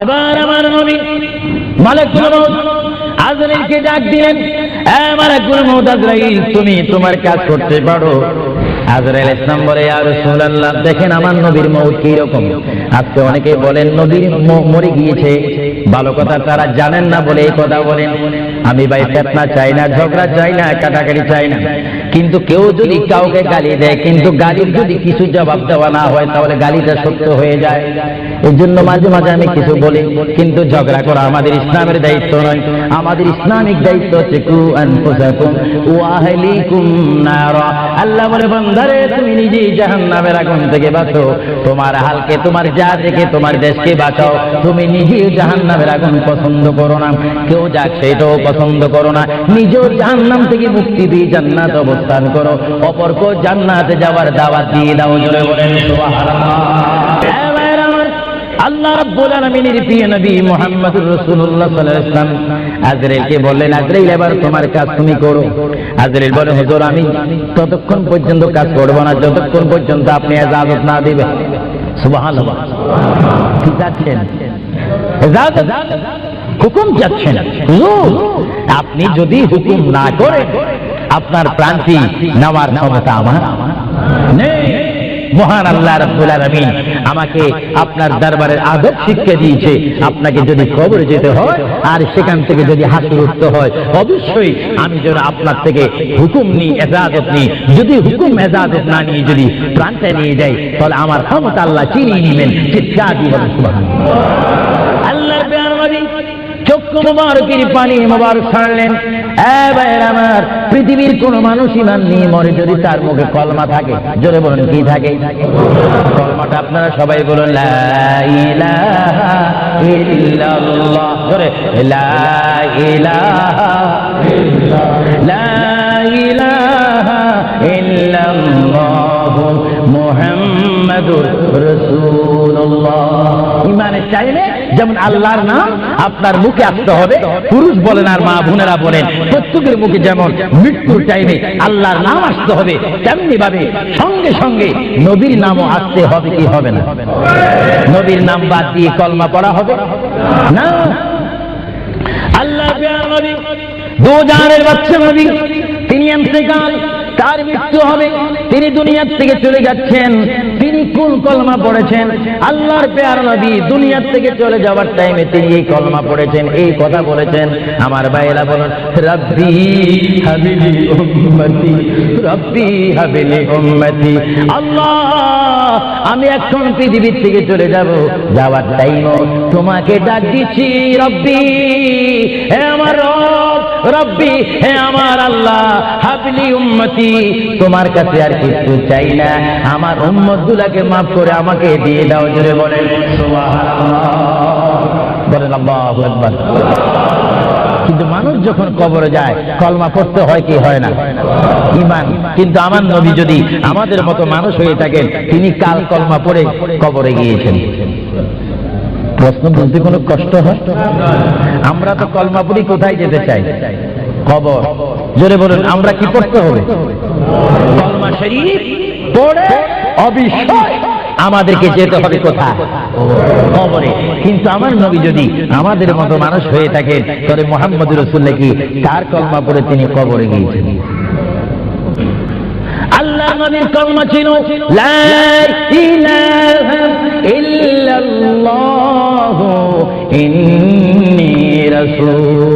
এবার আমার নবী আজরাইলকে ডাক দিলেন? আজরাইল, তুমি তোমার কাজ করতে পারো। আজরাইল ইসলাম বলে, ইয়া দেখেন আমার নবীর মউত কি রকম? আজকে অনেকে বলেন, নবীর মরে গিয়েছে। ভালো কথা তারা জানেন না বলে এই কথা বলেন। আমি ভাই ফেতনা চাই না, ঝগড়া চাই না, কাটাকাটি চাই না। কিন্তু কেউ যদি কাউকে গালি দেয়, কিন্তু গালির যদি কিছু জবাব দেওয়া না হয়, তাহলে গালিটা সত্য হয়ে যায়। এর জন্য মাঝে মাঝে আমি কিছু বলি, কিন্তু ঝগড়া করা আমাদের ইসলামের দায়িত্ব নয়। আমাদের ইসলামিক দায়িত্ব হচ্ছে, কু আনফুসাকুম ওয়া আহলিকুম নারা। আল্লাহ বলে, বান্দারে, তুমি নিজেই জাহান্নামের আগুন থেকে বাঁচো। তোমার হালকে, তোমার যা থেকে তোমার দেশকে বাঁচাও। তুমি নিজে নিজেই জাহান্নামের আগুন পছন্দ করো না। কেউ যাক সেটাও পছন্দ করো না। নিজেও জাহান্নাম থেকে মুক্তি দিয়ে জান্নাত অবস্থান করো। অপরকে জান্নাতে যাওয়ার দাওয়াত দিয়ে দাও, জোরে বলেন আল্লাহ রাব্বুল আলামিনের প্রিয় নবী মুহাম্মদুর রাসূলুল্লাহ সাল্লাল্লাহু আলাইহি ওয়াসাল্লাম। আজরাইলকে বললেন, আজরাইল, এবার তোমার কাজ তুমি করো। আজরাইল বলে, হুজুর, আমি ততক্ষণ পর্যন্ত কাজ করব না। যতক্ষণ পর্যন্ত আপনি ইজাজত না দিবেন। সুবহানাল্লাহ। হুকুম হুজুর, আপনি যদি হুকুম না করেন, আপনার প্রান্তি নেওয়ার ক্ষমতা আমার মহান আল্লাহ আমাকে আপনার দরবারের আদব শিক্ষা দিয়েছে। আপনাকে যদি কবরে যেতে হয়, আর সেখান থেকে যদি হাসির উঠতে হয়, অবশ্যই আমি যেন আপনার থেকে হুকুম নিই এজাজত নিই। যদি হুকুম এজাজত না নিয়ে যদি প্রাণটা নিয়ে যাই, তাহলে আমার ক্ষমতা আল্লাহ চিনিয়ে নেবেন। চিৎকার দিয়ে সুবহানাল্লাহ আল্লাহর প্রিয় নবী চক্ষু মুবারকের পানি মুবারক ছাড়লেন। আমার, পৃথিবীর কোন মানুষ ইমান নিয়ে মরে যদি তার মুখে কলমা থাকে। জোরে বলুন, কি থাকে? কলমাটা আপনারা সবাই বলুন জোরে মুহাম্মাদুর রাসূলুল্লাহ ইমানের চাইলে যেমন আল্লাহর নাম আপনার মুখে আসতে হবে, পুরুষ বলেন আর মা বোনেরা বলেন, প্রত্যেকের মুখে যেমন মৃত্যুর টাইমে আল্লাহর নাম আসতে হবে তেমনি ভাবে সঙ্গে সঙ্গে নবীর নামও আসতে হবে কি হবে না? নবীর নাম বাদ দিয়ে কলমা পড়া হবে? না। আল্লাহ প্রিয় নবী বাচ্চা নবী, তিনি ইন্তেকাল তার মৃত্যু হবে, তিনি দুনিয়ার থেকে চলে যাচ্ছেন। তিনি কোন কলমা পড়েছেন। আল্লাহর পেয়ার নবী দুনিয়ার থেকে চলে যাওয়ার টাইমে তিনি এই কলমা পড়েছেন, এই কথা বলেছেন। আমার ভাইয়েরা বলেন, রব্বি হাবিলি উম্মতি, রব্বি হাবিলি উম্মতি। আল্লাহ, আমি এখন পৃথিবীর থেকে চলে যাব, যাওয়ার টাইমও তোমাকে ডাক দিচ্ছি, রব্বি, হে আমার রব, রব্বি, হে আমার আল্লাহ হাবলি উম্মতি। তোমার কাছে আর কিছু চাই না, আমার উম্মত গুলাকে মাফ করে আমাকে দিয়ে দাও, জোরে বলেন বলেন কিন্তু মানুষ যখন কবরে যায়, কলমা পড়তে হয় কি হয় না? ইমান। কিন্তু আমার নবী যদি আমাদের মতো মানুষ হয়ে থাকেন, তিনি কাল কলমা পড়ে কবরে গিয়েছেন। প্রশ্ন বলতে কোনো কষ্ট হয়? আমরা তো কলমা পড়ি কোথায় যেতে চাই? কবর। জোরে বলুন, আমরা কি করতে হবে? কলমা শরীফ পড়ে অবিশ্বাস আমাদেরকে যেতে হবে কোথায়? কবরে। কিন্তু আমার নবী যদি আমাদের মতো মানুষ হয়ে থাকেন তাহলে মোহাম্মদ রসুল্লাহ কি তার কলমা পরে তিনি কবরে গিয়েছেন আল্লাহ নবীর কলমা ছিল লা ইলাহা ইল্লাল্লাহ ইন্নী রাসূলুল্লাহ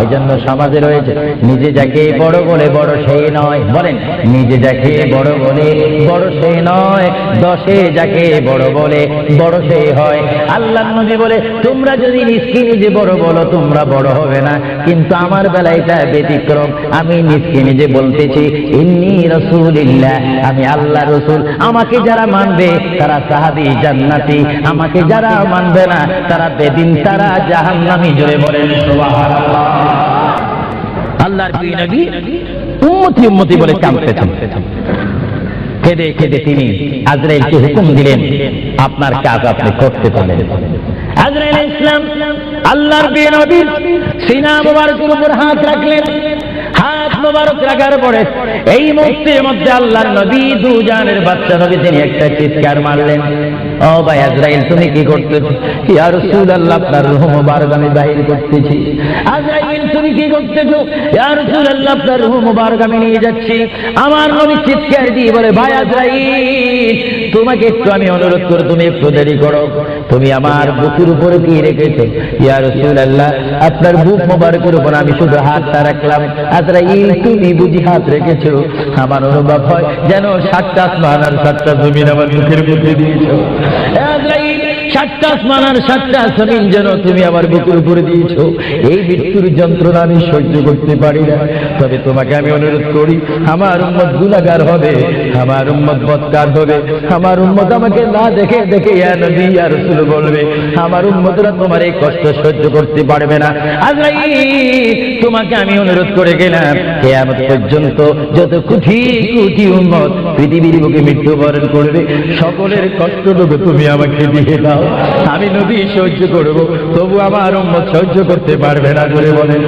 এই জন্য সমাজে রয়েছে, নিজে যাকে বড় বলে বড় সেই নয়। বলেন, নিজে যাকে বড় বলে বড় সে নয়, দশে যাকে বড় বলে বড় সে হয়। আল্লাহ নবী বলে, তোমরা যদি নিজকে নিজে বড় বলো, তোমরা বড় হবে না। কিন্তু আমার বেলা এটা ব্যতিক্রম। আমি নিজকে নিজে বলতেছি, ইন্নি রসুলিল্লাহ আমি আল্লাহ রসুল। আমাকে যারা মানবে, তারা সাহাবি জান্নাতি। আমাকে যারা মানবে না, তারা বেদিন, তারা জাহান্নামী। জোরে বলেন, সুবহানাল্লাহ। আল্লাহর প্রিয় নবী উম্মতি উম্মতি বলে কাঁদতেছেন। খেদে খেদে তিনি আজরাইলকে হুকুম দিলেন আপনার কাজ আপনি করতে পারেন। আজরাইল ইসলাম আল্লাহর প্রিয় নবীর সিনা মোবারকের উপর হাত রাখলেন। মোবারক রাখার পরে এই মুহূর্তের মধ্যে আল্লাহর নবী দুজানের বাচ্চা নবী তিনি একটা চিৎকার মারলেন। ও ভাই আজরাইল, তুমি কি করতেছো? রাসূলুল্লাহ, আপনার মোবারক আমি বাহির করতেছি। আজরাইল, তুমি কি করতেছো? ইয়া রাসূলুল্লাহ, আপনার মোবারক আমি নিয়ে যাচ্ছি। আমার নবী চিৎকার দিয়ে বলে, ভাই আজরাইল, তোমাকে একটু আমি অনুরোধ করে, তুমি একটু দেরি করো। তুমি আমার বুকের উপরে দিয়ে রেখেছো। ইয়া রাসূলুল্লাহ, আপনার বুক মোবারকের উপর আমি শুধু হাতটা রাখলাম। আজরাইল, তুমি বুঝি হাত রেখেছো? আমার অনুভব হয় যেন সাতটা আসমান আর সাতটা জমিন আমার বুকের মধ্যে দিয়েছ। সাতটা আসমান আর সাতটা জমিন যেন তুমি আমার বুকের উপরে দিয়েছ। এই মৃত্যুর যন্ত্রণা আমি সহ্য করতে পারি না। তবে তোমাকে আমি অনুরোধ করি, আমার উম্মত হবে, আমার উম্মত বৎকার হবে, আমার উম্মত আমাকে না দেখে দেখে বলবে, আমার উম্মতরা তোমার এই কষ্ট সহ্য করতে পারবে না। তোমাকে আমি অনুরোধ করে গেলাম, কিয়ামত পর্যন্ত যত কোটি কোটি উম্মত পৃথিবীর বুকে মৃত্যুবরণ করবে, সকলের কষ্টটুকু তুমি আমাকে দিয়ে দাও। আমি নদী সহ্য করব তবু আমার উম্মত সহ্য করতে পারবে না করে বলেন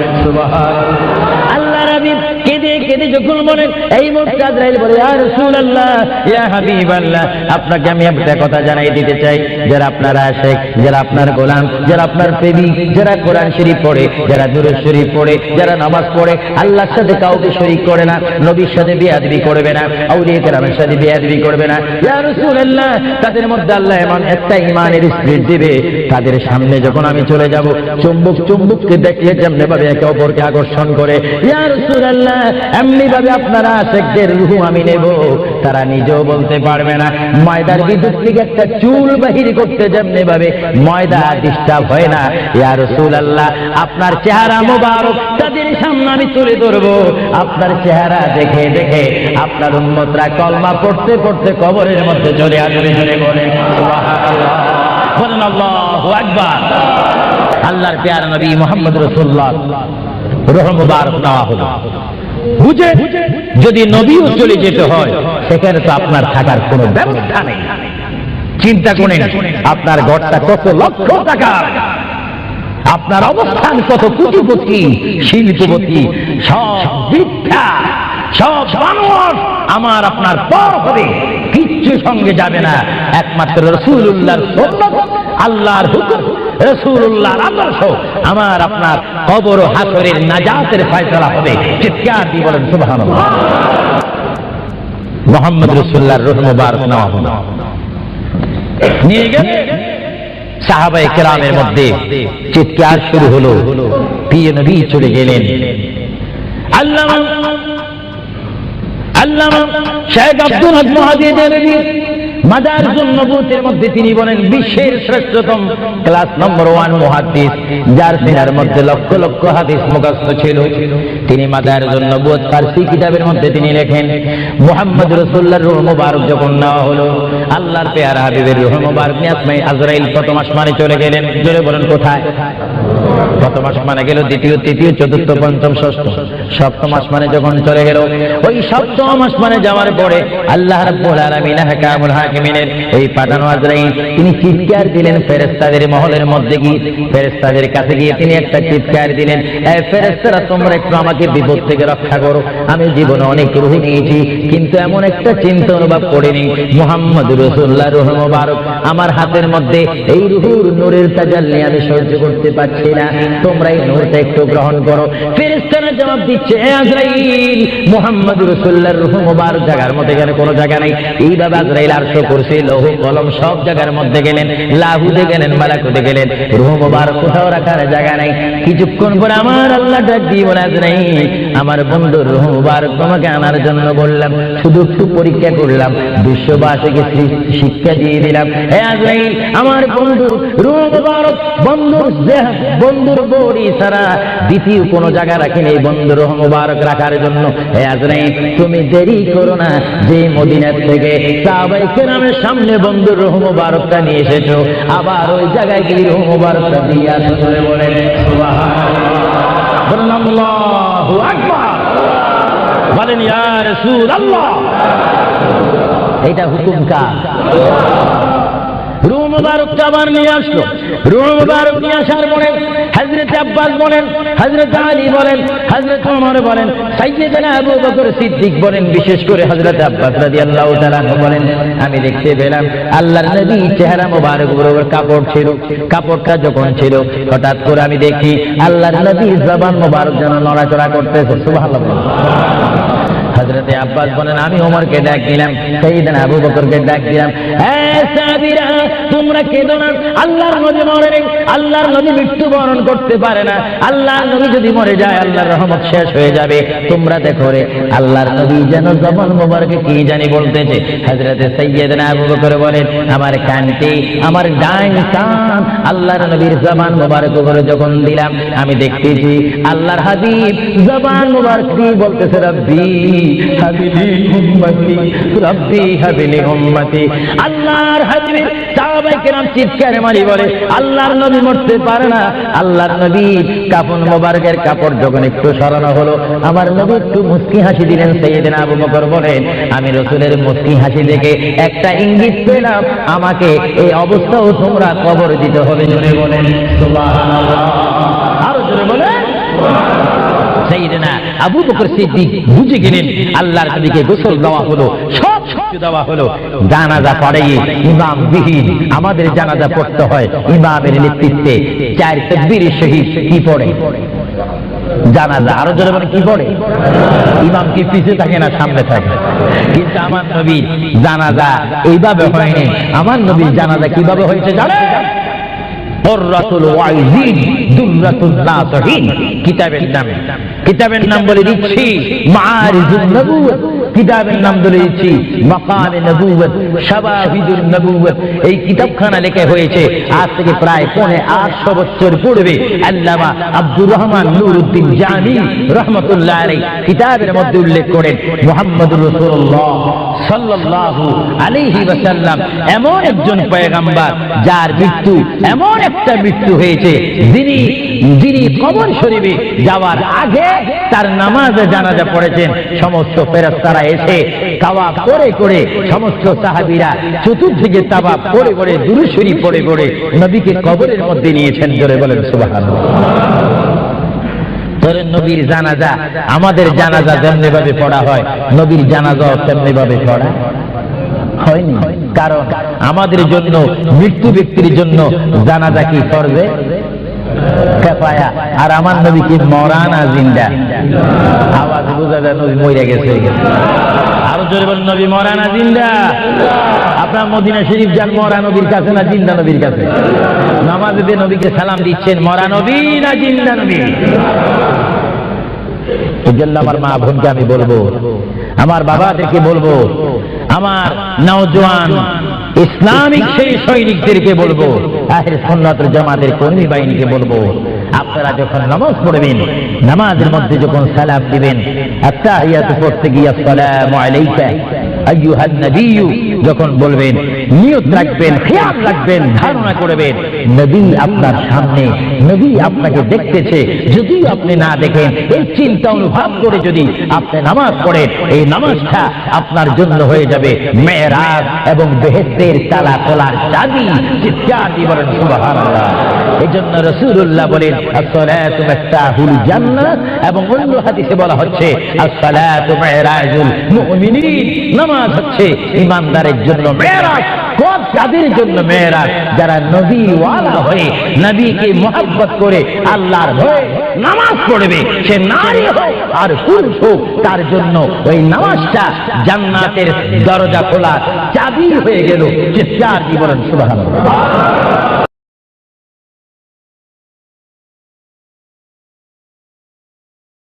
আল্লাহ কেঁদে যখন বলেন, এই মুহূর্তে আজরাইল বলে, ইয়া রাসূলুল্লাহ, ইয়া হাবিবাল্লাহ আপনাকে আমি একটা কথা জানাই দিতে চাই। যারা যারা আপনার গোলাম, যারা আপনার যারা কোরআন শরীফ পড়ে, যারা শরীফ পড়ে, যারা নামাজ পড়ে, আল্লাহর সাথে কাউকে শরীক করে না, নবীর সাথে করবে না আউলিয়া কেরামের সাথে করবে না। ইয়া রাসূলুল্লাহ, তাদের মধ্যে আল্লাহ এমন একটা দিবে, তাদের সামনে যখন আমি চলে যাব, চুম্বক চুম্বককে দেখলে যেমনি একে অপরকে আকর্ষণ করে। ইয়া রাসূলুল্লাহ এমনি ভাবে আপনারা আশেকদের রূহ আমি নেব। তারা নিজেও বলতে পারবে না। ময়দার বিদ্যুৎ থেকে একটা চুল বাহির করতে যেমনি ভাবে ময়দা ডিস্টার্ব হয় না। ইয়া আল্লাহ আপনার চেহারা মোবারক তাদের সামনে আমি তুলে ধরবো। আপনার চেহারা দেখে দেখে আপনার উন্মতরা কলমা পড়তে পড়তে কবরের মধ্যে চলে আসবে চলে বলে আল্লাহর পেয়ার নবী মোহাম্মদ রসুল্লাহ রহ মুবারক নেওয়া হলো। যদি নবীও চলে যেতে হয়, সেখানে তো আপনার থাকার কোনো ব্যবস্থা নেই। চিন্তা করেন, আপনার ঘরটা কত লক্ষ টাকার আপনার অবস্থান কত কোটিপতি, শিল্পপতি, সব সব মানুষ আমার আপনার পর হবে, কিচ্ছু সঙ্গে যাবে না। একমাত্র রসুল্লাহর আল্লাহর হুকুম রসুল্লাহর আদর্শ। আমার আপনার কবর ও হাসরের নাজাতের ফয়সলা হবে। চিৎকার দিয়ে বলেন, সুবহানাল্লাহ। মোহাম্মদ রসুল্লাহর রহ নিয়ে গেলে সাহাবায়ে কেরামের মধ্যে। চিৎকার শুরু হলো। প্রিয় নবী চলে গেলেন। আল্লামা আল্লামা শেখ আব্দুল হক মহাদিনী মাদার নবুতের মধ্যে তিনি বলেন বিশ্বের শ্রেষ্ঠতম ক্লাস নম্বর ওয়ান মহাদিস যার সিনার মধ্যে লক্ষ লক্ষ হাদিস মুখস্থ ছিল। তিনি মাদার নবুত ফার্সি কিতাবের মধ্যে তিনি লেখেন, মুহাম্মদ রসুল্লাহর রুহ মুবারক যখন নেওয়া হলো, আল্লাহর পেয়ারা হাবিবের রুহ মুবারক নিয়ে আসমাই আজরাইল প্রথম আসমানে চলে গেলেন। জোরে বলেন কোথায়? প্রথম আসমানে গেল, দ্বিতীয়, তৃতীয়, চতুর্থ, পঞ্চম, ষষ্ঠ। সপ্তম আসমানে যখন চলে গেল, ওই সপ্তম আসমানে যাওয়ার পরে আল্লাহ রাব্বুল আলামিন হাকামুল হাকিমিনের এই পাঠানো আজরাইল, তিনি চিৎকার দিলেন ফেরেশতাদের মহলের মধ্যে গিয়ে। ফেরেশতাদের কাছে গিয়ে তিনি একটা চিৎকার দিলেন, এ ফেরেশতারা, তোমরা একটু আমাকে বিপদ থেকে রক্ষা করো। আমি জীবনে অনেক রুহ নিয়েছি, কিন্তু এমন একটা চিন্তা অনুভব করিনি। মুহাম্মদ রাসূলুল্লাহ, রুহ মুবারক, আমার হাতের মধ্যে এই রুহুর নূরের তাজাল্লি আমি সহ্য করতে পারছি না। তোমরা এই নূরটা একটু গ্রহণ করো। ফেরেশতারা জবাব দিচ্ছে এ আজরাইল, মোহাম্মদ রসুল্লার রুহ মোবার জায়গার মধ্যে গেলে কোনো জায়গা নাই। এইভাবে আজরাইল আর শো করছে, লৌহ, কলম সব জায়গার মধ্যে গেলেন লাহুতে গেলেন মালাকুতে গেলেন, রুহ মোবার কোথাও রাখার জায়গা নাই। কিছুক্ষণ পরে আমার আল্লাহ ডাক দিয়ে বলে, আজরাইল আমার বন্ধুর রূহ মুবারক তোমাকে আনার জন্য বললাম, শুধু একটু পরীক্ষা করলাম, বিশ্ববাসীকে শিক্ষা দিয়ে দিলাম। হে আজরাইল, আমার বন্ধুর রূহ মুবারক, বন্ধুর দেহ, বন্ধুর বড়ি ছাড়া দ্বিতীয় কোনো জায়গা রাখেন এই বন্ধুর রূহ মুবারক রাখার জন্য। হে আজরাইল, তুমি দেরি করো না, যে মদিনার থেকে সাহাবাই কেরামের সামনে বন্ধুর রূহ নিয়ে এসেছ, আবার ওই জায়গায় গিয়ে রূহ দিয়ে আসো বলে সুবহানাল্লাহ। আকবার। বলেন ইয়া রাসূলুল্লাহ। এটা হুকুম কার? রুহ মুবারকটা আবার নিয়ে আসলো। রুহ মুবারক নিয়ে আসার পরে হজরত আব্বাস বলেন হজরত আলী বলেন হজরত ওমর বলেন, সাইয়েদনা আবু বকর সিদ্দিক বলেন, বিশেষ করে হজরত আব্বাস রাদিয়াল্লাহু তাআলা বলেন, আমি দেখতে পেলাম আল্লাহর নবী চেহারা মোবারক বরাবর কাপড় ছিল, কাপড়টা যখন ছিল, হঠাৎ করে আমি দেখি আল্লাহর নবী জবান মোবারক যেন নড়াচড়া করতেছে, সুবহানাল্লাহ। হজরতে আব্বাস বলেন আমি ওমরকে ডাক দিলাম সেইদিন আবু বকরকে ডাক দিলাম। "হ্যাঁ, তোমরা কেঁদো না। আল্লাহর নবী মরে নেই আল্লাহর নবী মৃত্যুবরণ করতে পারে না। আল্লাহর নবী যদি মরে যায় আল্লাহর রহমত শেষ হয়ে যাবে। তোমরা দেখো রে আল্লাহর নবী যেন জবান মোবারকে কি জানি বলতেছে। হজরতে সৈয়দনা আবু বকর বলেন আমার কানটি আমার ডাইন কান আল্লাহর নবীর জবান মোবারক করে যখন দিলাম আমি দেখতেছি আল্লাহর হাবিব জবান মোবারক দিয়ে বলতেছে রব্বি উম্মতি, রব্বি উম্মতি। আল্লাহর সাহাবায়ে কেরাম চিৎকার মারি বলে, আল্লাহর নবী মরতে পারে না। আল্লাহর নবী মোবারকের কাপড় যখন একটু সরানো হলো, আমার নবী একটু হাসি দিলেন আবু বকর বলেন, আমি রসুলের মুস্কি হাসি দেখে একটা ইঙ্গিত পেলাম, আমাকে এই অবস্থাও তোমরা কবর দিতে হবে। জোরে বলেন, সুবহানাল্লাহ। আরও জোরে বলেন সাইয়েদনা আবু বকর সিদ্দিক বুঝে গেলেন, আল্লাহর গোসল দেওয়া হলো, সব দেওয়া হলো। জানাজা ইমাম বিহীন আমাদের জানাজা পড়তে হয়, ইমামের নেতৃত্বে চার তকবীর শহীদ কি পড়ে? জানাজা আরও জোরে বলে কি পড়ে? ইমাম কি পিছিয়ে থাকে না সামনে থাকে? কিন্তু আমার নবী জানাজা এইভাবে হয়নি। আমার নবীর জানাজা কীভাবে হয়েছে জানেন? হররাতুল ওয়াইজিন দুররাতুল নাসহিন। কিতাবের নাম। কিতাবের নাম বলে দিচ্ছি মারিজুন কিতাবের নাম দিচ্ছি মাকামে নবুওয়াত, শাবাহিদুন নবুওয়াত। এই কিতাবখানা লেখা হয়েছে আজ থেকে প্রায় পৌনে আটশো বছর পূর্বে। আল্লামা আব্দুর রহমান নুরুদ্দিন জানি রহমতুল্লাহ আলাইহি কিতাবের মধ্যে উল্লেখ করেন, মুহাম্মদুর রাসূলুল্লাহ সাল্লাল্লাহু আলাইহি ওয়াসাল্লাম এমন একজন পয়গাম্বার, যার মৃত্যু এমন একটা মৃত্যু হয়েছে, যিনি যিনি কবর শরীফে যাওয়ার আগে তার নামাজে জানাজা পড়েছেন। সমস্ত ফেরেশতারা এসে তাওয়াব করে করে সমস্ত সাহাবীরা চতুর্দিকে তাওয়াব করে করে দুরুশরী পড়ে পড়ে নবীকে কবরের মধ্যে নিয়েছেন জোরে বলেন সুবহানাল্লাহ। নবীর জানাজা, আমাদের জানাজা যেমনি ভাবে পড়া হয়, নবীর জানাজাও তেমনি ভাবে পড়া হয়নি। কারণ আমাদের জন্য, মৃত্যু ব্যক্তির জন্য জানাজা কি করবে কেফায়া আর আমার নবী কি মরানা জিন্দা? আওয়াজ বোঝা যায় নবী মরে গেছে। আরও জোরে বলেন, নবী মরানা জিন্দা। আপনার মদিনা শরীফ যান, মরা নবীর কাছে না জিন্দা নবীর কাছে? নামাজে দিয়ে নবীকে সালাম দিচ্ছেন, মরা নবী না জিন্দা নবী? এই জন্য আমার মা বোনকে আমি বলব, আমার বাবাদেরকে বলব, আমার নওজোয়ান ইসলামিক সেই সৈনিকদেরকে বলব আহের সন্ন্যতের জামাতের কর্মী বাহিনীকে বলব, আপনারা যখন নামাজ পড়বেন, নামাজের মধ্যে যখন সালাম দিবেন, আত্তাহিয়াতু পড়তে গিয়ে সালাম যখন বলবেন নিয়ত রাখবেন, খেয়াল রাখবেন, ধারণা করবেন। নবী আপনার সামনে, নবী আপনাকে দেখতেছে যদি আপনি না দেখেন, এই চিন্তা অনুভব করে যদি আপনি নামাজ পড়েন, এই নামাজটা আপনার জন্য হয়ে যাবে মেয়েরাজ এবং বেহেস্তের তালা খোলার চাবি, চিৎকার দিবেন সুবাহ এই জন্য রসুল্লাহ বলেন জান্নাহ এবং অন্য হাদিসে বলা হচ্ছে নামাজ হচ্ছে ইমানদারের জন্য মেরাজ কোন যাদের জন্য মেয়েরাজ যারা নবী ওয়ালা হয়ে, নবীকে মোহাব্বত করে আল্লাহর ভয়ে নামাজ পড়বে, সে নারী হোক আর পুরুষ হোক, তার জন্য ওই নামাজটা জান্নাতের দরজা খোলা চাবি হয়ে গেল, চিৎকার জীবন সুবহানাল্লাহ।